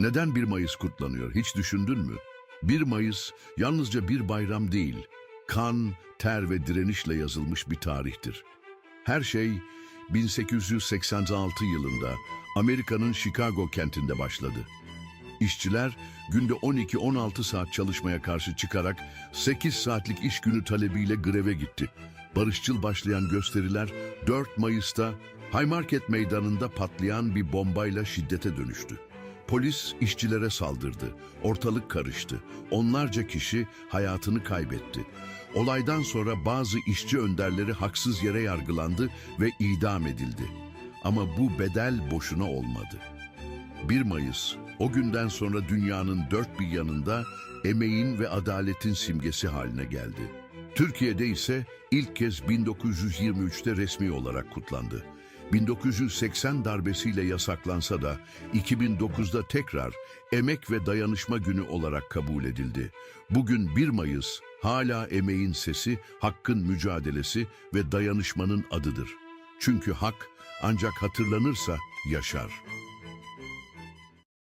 Neden 1 Mayıs kutlanıyor hiç düşündün mü? 1 Mayıs yalnızca bir bayram değil, kan, ter ve direnişle yazılmış bir tarihtir. Her şey 1886 yılında Amerika'nın Chicago kentinde başladı. İşçiler günde 12-16 saat çalışmaya karşı çıkarak 8 saatlik iş günü talebiyle greve gitti. Barışçıl başlayan gösteriler 4 Mayıs'ta Haymarket Meydanı'nda patlayan bir bombayla şiddete dönüştü. Polis işçilere saldırdı. Ortalık karıştı. Onlarca kişi hayatını kaybetti. Olaydan sonra bazı işçi önderleri haksız yere yargılandı ve idam edildi. Ama bu bedel boşuna olmadı. 1 Mayıs, o günden sonra dünyanın dört bir yanında emeğin ve adaletin simgesi haline geldi. Türkiye'de ise ilk kez 1923'te resmi olarak kutlandı. 1980 darbesiyle yasaklansa da 2009'da tekrar Emek ve Dayanışma Günü olarak kabul edildi. Bugün 1 Mayıs hala emeğin sesi, hakkın mücadelesi ve dayanışmanın adıdır. Çünkü hak ancak hatırlanırsa yaşar.